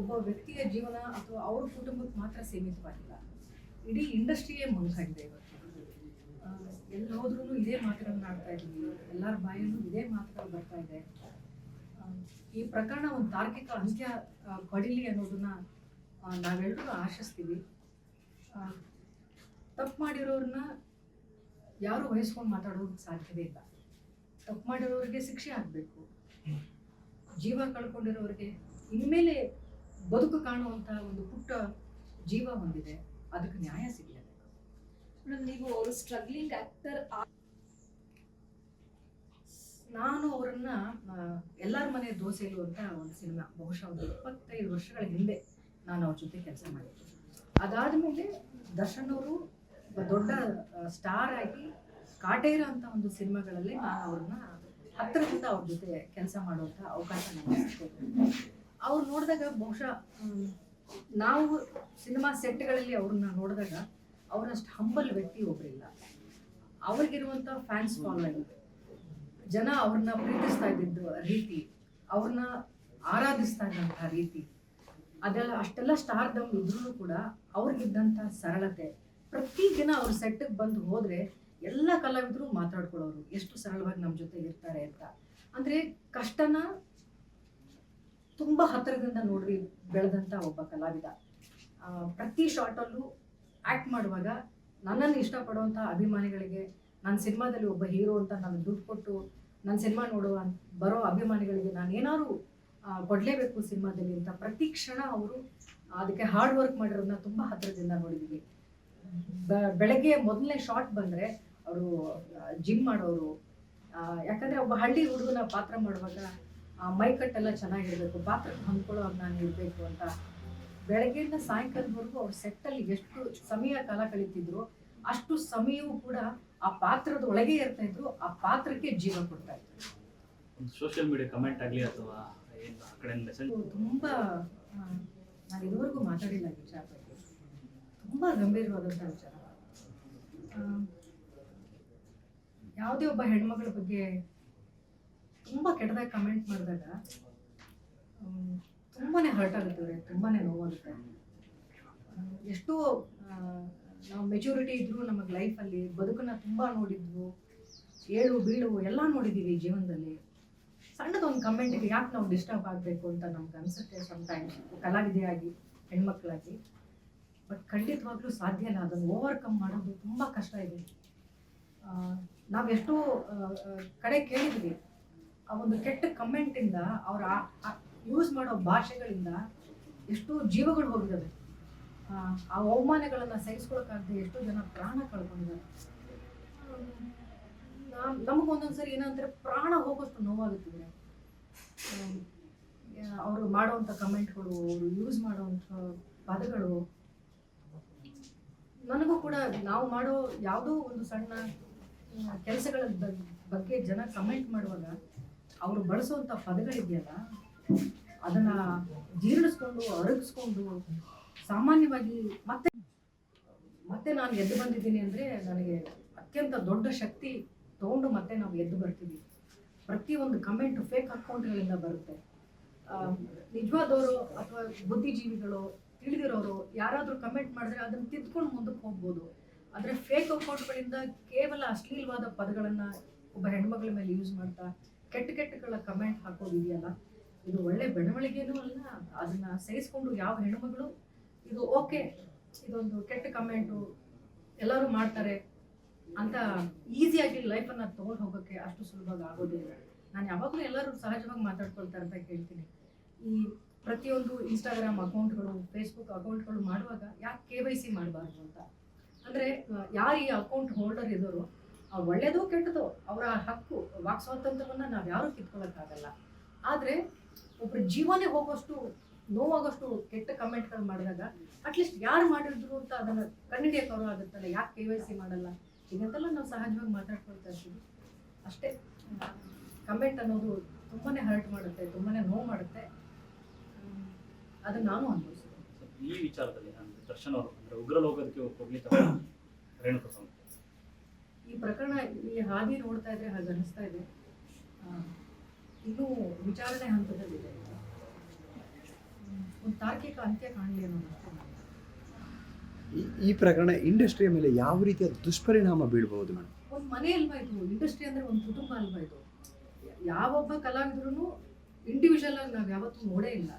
ಒಬ್ಬ ವ್ಯಕ್ತಿಯ ಜೀವನ ಅಥವಾ ಅವ್ರ ಕುಟುಂಬಕ್ಕೆ ಮಾತ್ರ ಸೀಮಿತವಾಗಿಲ್ಲ. ಇಡೀ ಇಂಡಸ್ಟ್ರಿಯೇ ಮುಂದಾಗಿದೆ ಇವತ್ತು. ಎಲ್ಲಿ ಹೋದ್ರೂ ಇದೇ ಮಾತುಗಳನ್ನ ಆಡ್ತಾ ಇದ್ದೀವಿ ಎಲ್ಲರ ಬಾಯಲ್ಲೂ ಇದೇ ಮಾತುಗಳು ಬರ್ತಾ ಇದೆ. ಈ ಪ್ರಕರಣ ಒಂದು ತಾರ್ಕಿಕ ಅಂತ್ಯ ಪಡೀಲಿ ಅನ್ನೋದನ್ನ ನಾವೆಲ್ಲರೂ ಆಶಿಸ್ತೀವಿ. ತಪ್ಪು ಮಾಡಿರೋರನ್ನ ಯಾರು ವಹಿಸ್ಕೊಂಡು ಮಾತಾಡೋದಕ್ಕೆ ಸಾಧ್ಯವೇ ಇಲ್ಲ. ತಪ್ಪು ಮಾಡಿರೋರಿಗೆ ಶಿಕ್ಷೆ ಆಗಬೇಕು. ಜೀವ ಕಳ್ಕೊಂಡಿರೋರಿಗೆ ಇನ್ಮೇಲೆ ಬದುಕು ಕಾಣುವಂತಹ ಒಂದು ಪುಟ್ಟ ಜೀವ ಹೊಂದಿದೆ. ಅದಕ್ಕೆ ನ್ಯಾಯ ಸಿಗಲೇಬೇಕು. ಮೇಡಮ್ ನೀವು ಅವರು ಸ್ಟ್ರಗ್ಲಿಂಗ್ ಆಕ್ಟರ್ ನಾನು ಅವರನ್ನ ಎಲ್ಲರ ಮನೆ ದೋಸೆಲು ಅಂತ ಒಂದು ಸಿನಿಮಾ ಬಹುಶಃ ಒಂದು ಇಪ್ಪತ್ತೈದು ವರ್ಷಗಳ ಹಿಂದೆ ನಾನು ಅವ್ರ ಜೊತೆ ಕೆಲಸ ಮಾಡಿದ್ದೆ. ಅದಾದಮೇಲೆ ದರ್ಶನ್ ಅವರು ದೊಡ್ಡ ಸ್ಟಾರ್ ಆಗಿ ಕಾಟೇರ ಅಂತ ಒಂದು ಸಿನಿಮಾಗಳಲ್ಲಿ ನಾನು ಅವ್ರನ್ನ ಹತ್ತಿರದಿಂದ ಅವ್ರ ಜೊತೆ ಕೆಲಸ ಮಾಡುವಂಥ ಅವಕಾಶ ನನಗೆ ಸಿಕ್ಕಿದೆ. ಅವ್ರು ನೋಡಿದಾಗ ಬಹುಶಃ ನಾವು ಸಿನಿಮಾ ಸೆಟ್ಗಳಲ್ಲಿ ಅವ್ರನ್ನ ನೋಡಿದಾಗ ಅವರಷ್ಟು ಹಂಬಲ್ ವ್ಯಕ್ತಿ ಒಬ್ಬರಿಲ್ಲ ಅವ್ರಿಗಿರುವಂಥ ಫ್ಯಾನ್ಸ್ ಫಾಲೋಯಿಂಗ್ ಜನ ಅವ್ರನ್ನ ಪ್ರೀತಿಸ್ತಾ ಇದ್ದಿದ್ದು ರೀತಿ ಅವ್ರನ್ನ ಆರಾಧಿಸ್ತಾ ಇದ್ದಂಥ ರೀತಿ ಅದೆಲ್ಲ ಅಷ್ಟೆಲ್ಲ ಸ್ಟಾರ್ದಮ್ ಇದ್ರೂ ಕೂಡ ಅವ್ರಿಗಿದ್ದಂಥ ಸರಳತೆ. ಪ್ರತಿ ದಿನ ಅವ್ರ ಸೆಟ್ಟಿಗೆ ಬಂದು ಹೋದರೆ ಎಲ್ಲ ಕಲಾವಿದರು ಮಾತಾಡ್ಕೊಳ್ಳೋರು ಎಷ್ಟು ಸರಳವಾಗಿ ನಮ್ಮ ಜೊತೆ ಇರ್ತಾರೆ ಅಂತ. ಅಂದರೆ ಕಷ್ಟನ ತುಂಬಾ ಹತ್ತಿರದಿಂದ ನೋಡ್ರಿ ಬೆಳೆದಂಥ ಒಬ್ಬ ಕಲಾವಿದ. ಪ್ರತಿ ಶಾರ್ಟಲ್ಲೂ ಆ್ಯಕ್ಟ್ ಮಾಡುವಾಗ ನನ್ನನ್ನು ಇಷ್ಟಪಡುವಂಥ ಅಭಿಮಾನಿಗಳಿಗೆ ನನ್ನ ಸಿನಿಮಾದಲ್ಲಿ ಒಬ್ಬ ಹೀರೋ ಅಂತ ನಾನು ದುಡ್ಡು ಕೊಟ್ಟು ನನ್ನ ಸಿನಿಮಾ ನೋಡುವ, ಬರೋ ಅಭಿಮಾನಿಗಳಿಗೆ ನಾನು ಏನಾದ್ರು ಕೊಡಲೇಬೇಕು ಸಿನಿಮಾದಲ್ಲಿ ಅಂತ ಪ್ರತಿ ಕ್ಷಣ ಅವರು ಅದಕ್ಕೆ ಹಾರ್ಡ್ ವರ್ಕ್ ಮಾಡಿರೋದನ್ನ ತುಂಬ ಹತ್ತಿರದಿಂದ ನೋಡಿದ್ದೀವಿ ಬೆಳಗ್ಗೆ ಮೊದಲನೇ ಶಾರ್ಟ್ ಬಂದರೆ ಅವರು ಜಿಮ್ ಮಾಡೋರು ಯಾಕಂದರೆ ಒಬ್ಬ ಹಳ್ಳಿ ಹುಡುಗನ ಪಾತ್ರ ಮಾಡುವಾಗ ಮೈಕಟ್ಟೆಲ್ಲ ಚೆನ್ನಾಗಿರಬೇಕು ಪಾತ್ರಕ್ಕೆ ಹೊಂದ್ಕೊಳ್ಳೋ ನಾನು ಇರಬೇಕು ಅಂತ. ಬೆಳಗ್ಗೆಯಿಂದ ಸಾಯಂಕಾಲದವರೆಗೂ ಅವ್ರ ಸೆಟ್ಟಲ್ಲಿ ಎಷ್ಟು ಸಮಯ ಕಾಲ ಕಳೀತಿದ್ರು ಅಷ್ಟು ಸಮಯವೂ ಕೂಡ ಆ ಪಾತ್ರದ ಒಳಗೆ ಇರ್ತಾ ಇದ್ರು ಆ ಪಾತ್ರಕ್ಕೆ ಜೀವ ಕೊಡ್ತಾ ಇದ್ರು. ಸೋಷಿಯಲ್ ಮೀಡಿಯಾ ಕಮೆಂಟ್ ಆಗಲಿ ಅಥವಾ ಏನು ತುಂಬಾ ನಾನು ಇದುವರೆಗೂ ಮಾತಾಡಿಲ್ಲ ವಿಚಾರ ಬಗ್ಗೆ. ತುಂಬ ಗಂಭೀರವಾದಂಥ ವಿಚಾರ. ಯಾವುದೇ ಒಬ್ಬ ಹೆಣ್ಮಗಳ ಬಗ್ಗೆ ತುಂಬಾ ಕೆಟ್ಟದಾಗಿ ಕಮೆಂಟ್ ಮಾಡಿದಾಗ ತುಂಬಾನೇ ಹರ್ಟ್ ಆಗುತ್ತೆ ಅವ್ರಿಗೆ, ತುಂಬಾನೇ ನೋವಾಗುತ್ತೆ. ಎಷ್ಟೋ ನಾವು ಮೆಚುರಿಟಿ ಇದ್ರು ನಮಗೆ ಲೈಫಲ್ಲಿ ಬದುಕನ್ನ ತುಂಬಾ ನೋಡಿದ್ವು, ಏಳು ಬೀಳು ಎಲ್ಲ ನೋಡಿದ್ದೀವಿ ಜೀವನದಲ್ಲಿ. ಸಣ್ಣದೊಂದು ಕಮೆಂಟಿಗೆ ಯಾಕೆ ನಾವು ಡಿಸ್ಟರ್ಬ್ ಆಗಬೇಕು ಅಂತ ನಮ್ಗೆ ಅನ್ಸುತ್ತೆ ಸಮಟೈಮ್ಸ್ ಕಲಾವಿದೆಯಾಗಿ, ಹೆಣ್ಮಕ್ಳಾಗಿ. ಬಟ್ ಖಂಡಿತವಾಗ್ಲೂ ಸಾಧ್ಯ ಇಲ್ಲ ಅದನ್ನು ಓವರ್ಕಮ್ ಮಾಡೋದು ತುಂಬ ಕಷ್ಟ ಇದೆ. ನಾವೆಷ್ಟೋ ಕಡೆ ಕೇಳಿದ್ವಿ. ಆ ಒಂದು ಕೆಟ್ಟ ಕಮೆಂಟಿಂದ ಅವ್ರ ಯೂಸ್ ಮಾಡೋ ಭಾಷೆಗಳಿಂದ ಎಷ್ಟೋ ಜೀವಗಳು ಹೋಗಿದ್ದಾವೆ ಆ, ಅವಮಾನಗಳನ್ನು ಸಹಿಸ್ಕೊಳಕ್ಕಾಗದೆ ಎಷ್ಟೋ ಜನ ಪ್ರಾಣ ಕಳ್ಕೊಂಡಿದ್ದಾರೆ ನಮಗೊಂದೊಂದ್ಸರಿ ಏನಂದ್ರೆ ಪ್ರಾಣ ಹೋಗೋಷ್ಟು ನೋವಾಗುತ್ತಿದೆ ಅವರು ಮಾಡುವಂಥ ಕಮೆಂಟ್ಗಳು ಅವರು ಯೂಸ್ ಮಾಡುವಂಥ ಪದಗಳು ನನಗೂ ಕೂಡ ನಾವು ಮಾಡೋ ಯಾವುದೋ ಒಂದು ಸಣ್ಣ ಕೆಲಸಗಳ ಬಗ್ಗೆ ಜನ ಕಮೆಂಟ್ ಮಾಡುವಾಗ ಅವರು ಬಳಸುವಂಥ ಪದಗಳಿದೆಯಲ್ಲ, ಅದನ್ನ ಜೀರ್ಣಿಸ್ಕೊಂಡು, ಅರಗಿಸ್ಕೊಂಡು, ಸಾಮಾನ್ಯವಾಗಿ ಮತ್ತೆ ಮತ್ತೆ ನಾನು ಎದ್ದು ಬಂದಿದ್ದೀನಿ ಅಂದರೆ ನನಗೆ ಅತ್ಯಂತ ದೊಡ್ಡ ಶಕ್ತಿ ತಗೊಂಡು ಮತ್ತೆ ನಾವು ಎದ್ದು ಬರ್ತೀವಿ. ಪ್ರತಿಯೊಂದು ಕಮೆಂಟ್ ಫೇಕ್ ಅಕೌಂಟ್ಗಳಿಂದ ಬರುತ್ತೆ. ನಿಜವಾದವರು ಅಥವಾ ಬುದ್ಧಿಜೀವಿಗಳು ತಿಳಿದಿರೋರು ಯಾರಾದರೂ ಕಮೆಂಟ್ ಮಾಡಿದ್ರೆ ಅದನ್ನು ತಿದ್ಕೊಂಡು ಮುಂದಕ್ಕೆ ಹೋಗ್ಬೋದು. ಆದರೆ ಫೇಕ್ ಅಕೌಂಟ್ಗಳಿಂದ ಕೇವಲ ಅಶ್ಲೀಲವಾದ ಪದಗಳನ್ನು ಒಬ್ಬ ಹೆಣ್ಮಗಳ ಮೇಲೆ ಯೂಸ್ ಮಾಡ್ತಾ ಕೆಟ್ಟ ಕೆಟ್ಟಗಳ ಕಮೆಂಟ್ ಹಾಕೋದಿದೆಯಲ್ಲ? ಇದು ಒಳ್ಳೆ ಬೆಳವಣಿಗೆನೂ ಅಲ್ಲ, ಅದನ್ನ ಸಹಿಸ್ಕೊಂಡು ಯಾವ ಹೆಣ್ಮಗಳು ಇದು ಓಕೆ, ಇದೊಂದು ಕೆಟ್ಟ ಕಮೆಂಟು, ಎಲ್ಲರೂ ಮಾಡ್ತಾರೆ ಅಂತ ಈಸಿಯಾಗಿ ಲೈಫನ್ನು ತೊಗೊಂಡು ಹೋಗೋಕ್ಕೆ ಅಷ್ಟು ಸುಲಭವಾಗಿ ಆಗೋದಿಲ್ಲ ನಾನು ಯಾವಾಗಲೂ ಎಲ್ಲರೂ ಸಹಜವಾಗಿ ಮಾತಾಡ್ಕೊಳ್ತಾರೆ ಅಂತ ಕೇಳ್ತೀನಿ ಈ ಪ್ರತಿಯೊಂದು ಇನ್ಸ್ಟಾಗ್ರಾಮ್ ಅಕೌಂಟ್ಗಳು ಫೇಸ್ಬುಕ್ ಅಕೌಂಟ್ಗಳು ಮಾಡುವಾಗ ಯಾಕೆ ಕೆ ವೈ ಸಿ ಮಾಡಬಾರ್ದು ಅಂತ? ಅಂದರೆ ಯಾರು ಈ ಅಕೌಂಟ್ ಹೋಲ್ಡರ್ ಇರೋರು ಆ ಒಳ್ಳೇದು ಕೆಟ್ಟದು ಅವರ ಹಕ್ಕು, ವಾಕ್ ಸ್ವಾತಂತ್ರ್ಯವನ್ನು ನಾವು ಯಾರೂ ಕಿತ್ಕೊಳ್ಳೋಕ್ಕಾಗಲ್ಲ ಆದರೆ ಒಬ್ಬರ ಜೀವನೇ ಹೋಗೋಷ್ಟು, ನೋವಾಗೋಷ್ಟು ಕೆಟ್ಟ ಕಮೆಂಟ್ಗಳು ಮಾಡಿದಾಗ ಅಟ್ಲೀಸ್ಟ್ ಯಾರು ಮಾಡಿದ್ರು ಅಂತ ಅದನ್ನು ಕಂಡುಹಿಡಿಯೋಕ್ಕವರು ಆಗುತ್ತಲ್ಲ, ಯಾಕೆ ಕೆ ವೈ ಸಿ ಮಾಡಲ್ಲ? ಹೀಗಂತೆಲ್ಲ ನಾವು ಸಹಜವಾಗಿ ಮಾತಾಡ್ಕೊಳ್ತಾ ಇರ್ತೀವಿ. ಅಷ್ಟೇ. ಕಮೆಂಟ್ ಅನ್ನೋದು ತುಂಬಾ ಹರ್ಟ್ ಮಾಡುತ್ತೆ ತುಂಬಾ ನೋವು ಮಾಡುತ್ತೆ. ಅದನ್ನು ನಾನು ಅನುಭವಿಸಿದೆ ಈ ವಿಚಾರದಲ್ಲಿ ನಾನು ದರ್ಶನ್ ಅಂದ್ರೆ ಉಗ್ರಲೋಕಕ್ಕೆ ಹೋಗ್ಲಿಕ್ಕೆ ರೇಣುಕಾ ಸ್ವಾಮಿ ಈ ಪ್ರಕರಣ ಈ ಹಾದಿ ನೋಡ್ತಾ ಇದ್ರೆ ಹಾಗೆ ಅನಿಸ್ತಾ ಇದೆ. ಇನ್ನೂ ವಿಚಾರಣೆ ಹಂತದಲ್ಲಿದೆ. ಒಂದು ತಾರ್ಕಿಕ ಅಂತ್ಯ ಕಾಣಲಿ ಅನ್ನೋ ಈ- ಪ್ರಕರಣ ಇಂಡಸ್ಟ್ರಿಯ ಮೇಲೆ ಯಾವ ರೀತಿಯ ದುಷ್ಪರಿಣಾಮ ಬೀಳ್ಬಹುದು ಮೇಡಮ್? ಒಂದು ಮನೆ ಅಲ್ವಾ ಇದು? ಇಂಡಸ್ಟ್ರಿ ಅಂದ್ರೆ ಒಂದು ಕುಟುಂಬ ಅಲ್ವಾ ಇದು? ಯಾವೊಬ್ಬ ಕಲಾವಿದ್ರು ಇಂಡಿವಿಜುವಲ್ ಆಗಿ ನಾವು ಯಾವತ್ತೂ ನೋಡೇ ಇಲ್ಲ.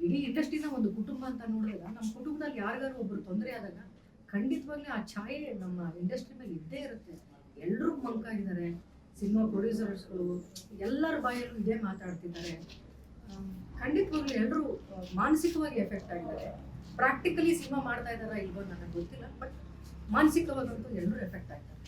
ಇಡೀ ಇಂಡಸ್ಟ್ರಿನ ಒಂದು ಕುಟುಂಬ ಅಂತ ನೋಡಿದಾಗ ನಮ್ಮ ಕುಟುಂಬದಲ್ಲಿ ಯಾರಿಗಾದ್ರೂ ಒಬ್ರು ತೊಂದರೆ ಆದಾಗ ಖಂಡಿತವಾಗ್ಲೂ ಆ ಛಾಯೆ ನಮ್ಮ ಇಂಡಸ್ಟ್ರಿ ಮೇಲೆ ಇದ್ದೇ ಇರುತ್ತೆ. ಎಲ್ಲರೂ ಮಂಕಾಗಿದ್ದಾರೆ ಸಿನಿಮಾ ಪ್ರೊಡ್ಯೂಸರ್ಸ್ಗಳು ಎಲ್ಲರ ಬಾಯಲ್ಲೂ ಇದೇ ಮಾತಾಡ್ತಿದ್ದಾರೆ. ಖಂಡಿತವಾಗ್ಲೂ ಎಲ್ಲರೂ ಮಾನಸಿಕವಾಗಿ ಎಫೆಕ್ಟ್ ಆಗಿದ್ದಾರೆ. ಪ್ರಾಕ್ಟಿಕಲಿ ಸಿನಿಮಾ ಮಾಡ್ತಾ ಇದ್ದಾರಾ ಇಲ್ವೋ ನನಗೆ ಗೊತ್ತಿಲ್ಲ ಬಟ್ ಮಾನಸಿಕವಾಗಂತೂ ಎಲ್ಲರೂ ಎಫೆಕ್ಟ್ ಆಗ್ತಾರೆ.